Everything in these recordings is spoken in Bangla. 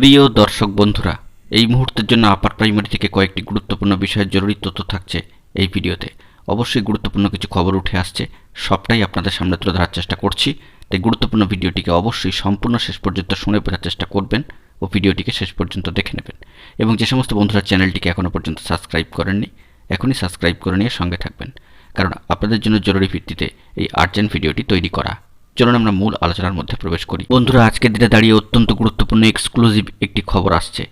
প্রিয় দর্শক বন্ধুরা, এই মুহূর্তের জন্য আপার প্রাইমারি থেকে কয়েকটি গুরুত্বপূর্ণ বিষয়ের জরুরি তথ্য থাকছে এই ভিডিওতে। অবশ্যই গুরুত্বপূর্ণ কিছু খবর উঠে আসছে, সবটাই আপনাদের সামনে তুলে ধরার চেষ্টা করছি। তাই গুরুত্বপূর্ণ ভিডিওটিকে অবশ্যই সম্পূর্ণ শেষ পর্যন্ত শুনে বোঝার চেষ্টা করবেন ও ভিডিওটিকে শেষ পর্যন্ত দেখে নেবেন। এবং যে সমস্ত বন্ধুরা চ্যানেলটিকে এখনও পর্যন্ত সাবস্ক্রাইব করেননি, এখনই সাবস্ক্রাইব করে নিয়ে সঙ্গে থাকবেন। কারণ আপনাদের জন্য জরুরি ভিত্তিতে এই আর্জেন্ট ভিডিওটি তৈরি করা। চলুন আমরা মূল আলোচনার মধ্যে প্রবেশ করি। বন্ধুরা, আজকের দিনে দাঁড়িয়ে অত্যন্ত গুরুত্বপূর্ণ এক্সক্লুসিভ একটি খবর আসছে,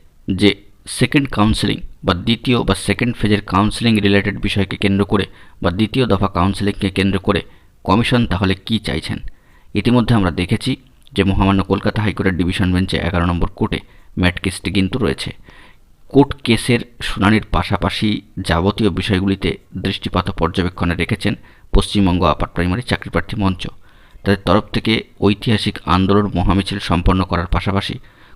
যে সেকেন্ড কাউন্সেলিং বা দ্বিতীয় বা সেকেন্ড ফেজের কাউন্সেলিং রিলেটেড বিষয়কে কেন্দ্র করে বা দ্বিতীয় দফা কাউন্সেলিংকে কেন্দ্র করে কমিশন তাহলে কি চাইছেন? ইতিমধ্যে আমরা দেখেছি যে মহামান্য কলকাতা হাইকোর্টের ডিভিশন বেঞ্চে এগারো নম্বর কোর্টে ম্যাট কেসটি কিন্তু রয়েছে। কোর্ট কেসের শুনানির পাশাপাশি যাবতীয় বিষয়গুলিতে দৃষ্টিপাত পর্যবেক্ষণে রেখেছেন পশ্চিমবঙ্গ আপার প্রাইমারি চাকরিপ্রার্থী মঞ্চ। তাদের তরফ থেকে ঐতিহাসিক আন্দোলন মহামিছিল সম্পন্ন করার পাশাপাশি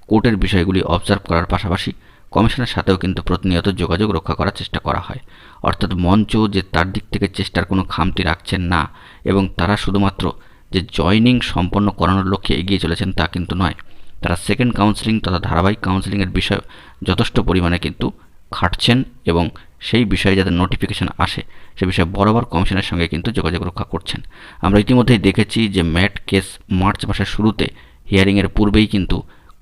কোর্টের বিষয়গুলি অবজার্ভ করার পাশাপাশি কমিশনের সাথেও কিন্তু প্রতিনিয়ত যোগাযোগ রক্ষা করার চেষ্টা করা হয়। অর্থাৎ মঞ্চ যে তার দিক থেকে চেষ্টার কোনো খামতি রাখছেন না এবং তারা শুধুমাত্র যে জয়নিং সম্পন্ন করানোর লক্ষ্যে এগিয়ে চলেছেন তা কিন্তু নয়। তারা সেকেন্ড কাউন্সিলিং তথা ধারাবাহিক কাউন্সিলিংয়ের বিষয়ে যথেষ্ট পরিমাণে কিন্তু খাটছেন এবং সেই বিষয়ে যাতে নোটিফিকেশন আসে, সে বিষয়ে বরাবর কমিশনের সঙ্গে কিন্তু যোগাযোগ রক্ষা করছেন। আমরা ইতিমধ্যেই দেখেছি যে ম্যাট কেস মার্চ মাসের শুরুতে হিয়ারিংয়ের পূর্বেই কিন্তু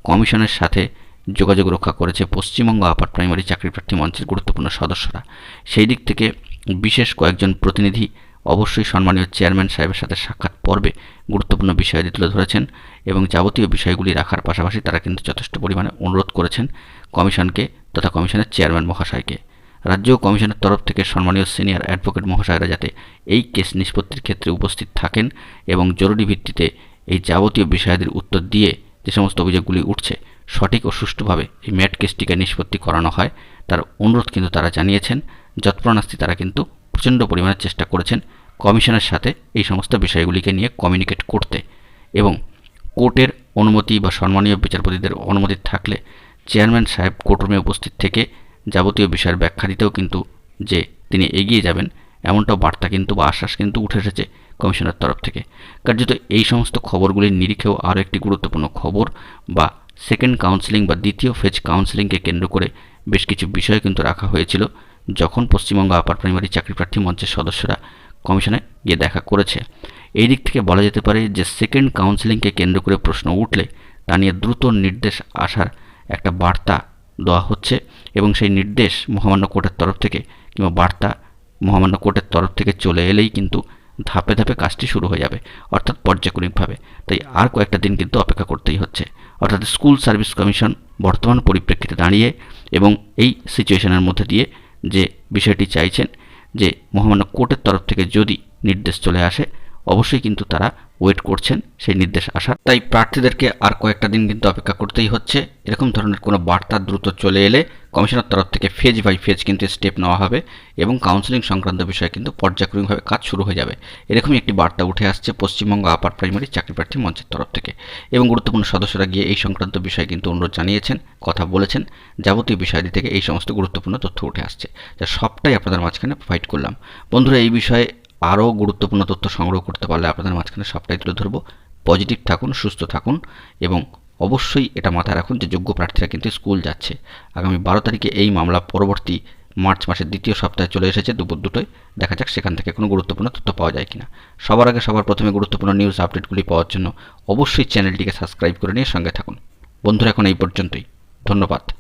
কমিশনের সাথে যোগাযোগ রক্ষা করেছে পশ্চিমবঙ্গ আপার প্রাইমারি চাকরি প্রার্থী মঞ্চের গুরুত্বপূর্ণ সদস্যরা। সেই দিক থেকে বিশেষ কয়েকজন প্রতিনিধি অবশ্যই সম্মানীয় চেয়ারম্যান সাহেবের সাথে সাক্ষাৎ পর্বে গুরুত্বপূর্ণ বিষয়াদি তুলে ধরেছেন এবং যাবতীয় বিষয়গুলি রাখার পাশাপাশি তারা কিন্তু যথেষ্ট পরিমাণে অনুরোধ করেছেন কমিশনকে তথা কমিশনের চেয়ারম্যান মহাশয়কে। রাজ্য কমিশনের তরফ থেকে সম্মানীয় সিনিয়র অ্যাডভোকেট মহাশয়রা যাতে এই কেস নিষ্পত্তির ক্ষেত্রে উপস্থিত থাকেন এবং জরুরি ভিত্তিতে এই যাবতীয় বিষয়াদির উত্তর দিয়ে যে সমস্ত অভিযোগগুলি উঠছে, সঠিক ও সুষ্ঠুভাবে এই ম্যাট কেসটিকে নিষ্পত্তি করানো হয়, তার অনুরোধ কিন্তু তারা জানিয়েছেন। যৎপ্রণাস্তি তারা কিন্তু প্রচণ্ড পরিমাণে চেষ্টা করেছেন কমিশনের সাথে এই সমস্ত বিষয়গুলিকে নিয়ে কমিউনিকেট করতে এবং কোর্টের অনুমতি বা সম্মানীয় বিচারপতিদের অনুমতি থাকলে চেয়ারম্যান সাহেব কোর্টরুমে উপস্থিত থেকে যাবতীয় বিষয়ের ব্যাখ্যা দিতেও কিন্তু যে তিনি এগিয়ে যাবেন, এমনটাও বার্তা কিন্তু বা আশ্বাস কিন্তু উঠে এসেছে কমিশনের তরফ থেকে। কার্যত এই সমস্ত খবরগুলির নিরিখেও আরও একটি গুরুত্বপূর্ণ খবর বা সেকেন্ড কাউন্সিলিং বা দ্বিতীয় ফেজ কাউন্সিলিংকে কেন্দ্র করে বেশ কিছু বিষয় কিন্তু রাখা হয়েছিল, যখন পশ্চিমবঙ্গ আপার প্রাইমারি চাকরিপ্রার্থী মঞ্চের সদস্যরা কমিশনে গিয়ে দেখা করেছে। এই দিক থেকে বলা যেতে পারে যে সেকেন্ড কাউন্সিলিংকে কেন্দ্র করে প্রশ্ন উঠলে তা নিয়ে দ্রুত নির্দেশ আসার একটা বার্তা দেওয়া হচ্ছে এবং সেই নির্দেশ মহামান্য কোর্টের তরফ থেকে কিংবা বার্তা মহামান্য কোর্টের তরফ থেকে চলে এলেই কিন্তু ধাপে ধাপে কাজটি শুরু হয়ে যাবে, অর্থাৎ পর্যায়ক্রমিকভাবে। তাই আর কয়েকটা দিন কিন্তু অপেক্ষা করতেই হচ্ছে। অর্থাৎ স্কুল সার্ভিস কমিশন বর্তমান পরিপ্রেক্ষিতে দাঁড়িয়ে এবং এই সিচুয়েশনের মধ্যে দিয়ে যে বিষয়টি চাইছেন যে মহামান্য কোর্টের তরফ থেকে যদি নির্দেশ চলে আসে, অবশ্যই কিন্তু তারা ওয়েট করছেন, সেই নির্দেশ আসার। তাই প্রার্থীদেরকে আর কয়েকটা দিন কিন্তু অপেক্ষা করতেই হচ্ছে। এরকম ধরনের কোনো বার্তা দ্রুত চলে এলে কমিশনের তরফ থেকে ফেজ বাই ফেজ কিন্তু স্টেপ নেওয়া হবে এবং কাউন্সিলিং সংক্রান্ত বিষয়ে কিন্তু পর্যায়ক্রমিকভাবে কাজ শুরু হয়ে যাবে। এরকমই একটি বার্তা উঠে আসছে পশ্চিমবঙ্গ আপার প্রাইমারি চাকরিপ্রার্থী মঞ্চের তরফ থেকে। এবং গুরুত্বপূর্ণ সদস্যরা গিয়ে এই সংক্রান্ত বিষয়ে কিন্তু অনুরোধ জানিয়েছেন, কথা বলেছেন। যাবতীয় বিষয়াদি থেকে এই সমস্ত গুরুত্বপূর্ণ তথ্য উঠে আসছে, যা সবটাই আপনাদের মাঝখানে প্রোভাইড করলাম। বন্ধুরা, এই বিষয়ে আরও গুরুত্বপূর্ণ তথ্য সংগ্রহ করতে পারলে আপনাদের মাঝখানে সবটাই তুলে ধরবো। পজিটিভ থাকুন, সুস্থ থাকুন এবং অবশ্যই এটা মাথায় রাখুন যে যোগ্য প্রার্থীরা কিন্তু স্কুল যাচ্ছে। আগামী বারো তারিখে এই মামলা পরবর্তী মার্চ মাসের দ্বিতীয় সপ্তাহে চলে এসেছে দুপুর দুটোয়। দেখা যাক সেখান থেকে কোনো গুরুত্বপূর্ণ তথ্য পাওয়া যায় কিনা। সবার আগে সবার প্রথমে গুরুত্বপূর্ণ নিউজ আপডেটগুলি পাওয়ার জন্য অবশ্যই চ্যানেলটিকে সাবস্ক্রাইব করে নিয়ে সঙ্গে থাকুন। বন্ধুরা, এখন এই পর্যন্তই। ধন্যবাদ।